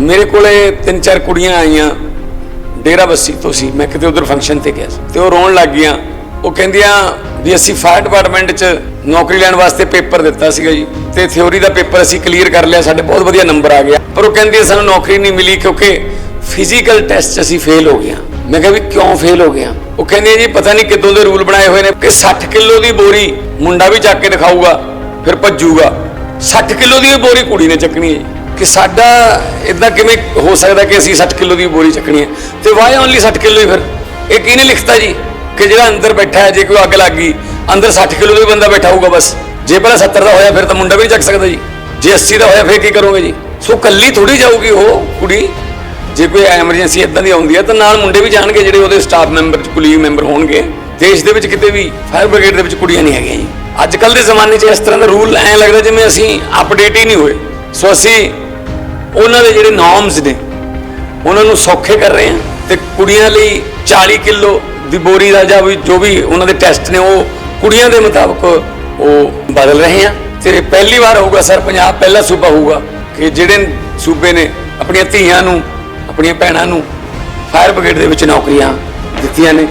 ਮੇਰੇ ਕੋਲੇ ਤਿੰਨ ਚਾਰ ਕੁੜੀਆਂ ਆਈਆਂ, ਡੇਰਾ ਬੱਸੀ ਤੋਂ ਸੀ। ਮੈਂ ਕਿਤੇ ਉਧਰ ਫੰਕਸ਼ਨ ਤੇ ਗਿਆ ਸੀ। ਤੇ ਉਹ ਰੋਣ ਲੱਗ ਗਈਆਂ। ਉਹ ਕਹਿੰਦੀਆਂ ਵੀ ਅਸੀਂ ਫਾਇਰ ਡਿਪਾਰਟਮੈਂਟ 'ਚ ਨੌਕਰੀ ਲੈਣ ਵਾਸਤੇ ਪੇਪਰ ਦਿੱਤਾ ਸੀਗਾ ਜੀ। ਤੇ ਥਿਉਰੀ ਦਾ ਪੇਪਰ ਅਸੀਂ ਕਲੀਅਰ ਕਰ ਲਿਆ। ਸਾਡੇ ਬਹੁਤ ਵਧੀਆ ਨੰਬਰ ਆ ਗਿਆ। ਪਰ ਉਹ ਕਹਿੰਦੀ ਸਾਨੂੰ ਨੌਕਰੀ ਨਹੀਂ ਮਿਲੀ ਕਿਉਂਕਿ ਫਿਜ਼ੀਕਲ ਟੈਸਟ 'ਚ ਅਸੀਂ ਫੇਲ ਹੋ ਗਏ ਹਾਂ। ਮੈਂ ਕਿਹਾ ਵੀ ਕਿਉਂ ਫੇਲ ਹੋ ਗਿਆ ਉਹ ਕਹਿੰਦੀ ਜੀ, ਪਤਾ ਨਹੀਂ ਕਿੱਦੋਂ ਦੇ ਰੂਲ ਬਣਾਏ ਹੋਏ ਨੇ ਕਿ 60 ਕਿਲੋ ਦੀ ਬੋਰੀ ਮੁੰਡਾ ਵੀ ਚੱਕ ਕੇ ਦਿਖਾਊਗਾ, ਫਿਰ ਭੱਜੂਗਾ। 60 ਕਿਲੋ ਦੀ ਇਹ ਬੋਰੀ ਕੁੜੀ ਨੇ ਚੱਕਣੀ ਹੈ ਜੀ। ਕਿ ਸਾਡਾ ਇਦਾਂ ਕਿਵੇਂ ਹੋ ਸਕਦਾ ਕਿ ਅਸੀਂ 60 ਕਿਲੋ ਦੀ ਬੋਰੀ ਚੱਕਣੀ ਹੈ? ਤੇ ਵਾਈ ਓਨਲੀ 60 ਕਿਲੋ ਹੀ ਫਿਰ? ਇਹ ਕਿਹਨੇ ਲਿਖਤਾ ਜੀ? ਕਿ ਜਿਹੜਾ ਅੰਦਰ ਬੈਠਾ ਹੈ, ਜੇ ਕੋਈ ਅੱਗ ਲੱਗ ਗਈ, ਅੰਦਰ 60 ਕਿਲੋ ਦਾ ਹੀ ਬੰਦਾ ਬੈਠਾ ਹੋਊਗਾ ਬਸ। ਜੇ ਪਹਿਲਾਂ 70 ਦਾ ਹੋਇਆ, ਫਿਰ ਤਾਂ ਮੁੰਡਾ ਵੀ ਨਹੀਂ ਚੱਕ ਸਕਦਾ ਜੀ। ਜੇ 80 ਦਾ ਹੋਇਆ, ਫਿਰ ਕੀ ਕਰੋਗੇ ਜੀ? ਸੋ ਕੱਲੀ ਥੋੜੀ ਜਾਊਗੀ ਉਹ ਕੁੜੀ। ਜੇ ਕੋਈ ਐਮਰਜੈਂਸੀ ਇਦਾਂ ਦੀ ਆਉਂਦੀ ਹੈ, ਤਾਂ ਨਾਲ ਮੁੰਡੇ ਵੀ ਜਾਣਗੇ, ਜਿਹੜੇ ਉਹਦੇ ਸਟਾਫ ਮੈਂਬਰ ਕੁਲੀ ਮੈਂਬਰ ਹੋਣਗੇ। ਦੇਸ਼ ਦੇ ਵਿੱਚ ਕਿਤੇ ਵੀ ਫਾਇਰ ਬ੍ਰਿਗੇਡ ਦੇ ਵਿੱਚ ਕੁੜੀਆਂ ਨਹੀਂ ਹੈਗੀਆਂ ਜੀ। ਅੱਜ ਕੱਲ ਦੇ ਜ਼ਮਾਨੇ 'ਚ ਇਸ ਤਰ੍ਹਾਂ ਦਾ ਰੂਲ ਐਂ ਲੱਗਦਾ ਜਿਵੇਂ ਅਸੀਂ ਅਪਡੇਟ ਹੀ ਨਹੀਂ ਹੋਏ। ਸੋ ਅਸੀਂ ਉਹਨਾਂ ਦੇ ਜਿਹੜੇ ਨਾਰਮਸ ਨੇ, ਉਹਨਾਂ ਨੂੰ ਸੌਖੇ ਕਰ ਰਹੇ ਹਾਂ ਤੇ ਕੁੜੀਆਂ ਲਈ 40 ਕਿਲੋ ਦੀ ਬੋਰੀ ਦਾ ਜਾਂ ਵੀ ਜੋ ਵੀ ਉਹਨਾਂ ਦੇ ਟੈਸਟ ਨੇ, ਉਹ ਕੁੜੀਆਂ ਦੇ ਮੁਤਾਬਕ ਉਹ ਬਦਲ ਰਹੇ ਆ ਤੇ ਪਹਿਲੀ ਵਾਰ ਹੋਊਗਾ ਸਰ, ਪੰਜਾਬ ਪਹਿਲਾ ਸੂਬਾ ਹੋਊਗਾ ਕਿ ਜਿਹੜੇ ਸੂਬੇ ਨੇ ਆਪਣੀਆਂ ਧੀਆਂ ਨੂੰ, ਆਪਣੀਆਂ ਭੈਣਾਂ ਨੂੰ ਫਾਇਰ ਬ੍ਰਿਗੇਡ ਦੇ ਵਿੱਚ ਨੌਕਰੀਆਂ ਦਿੱਤੀਆਂ ਨੇ।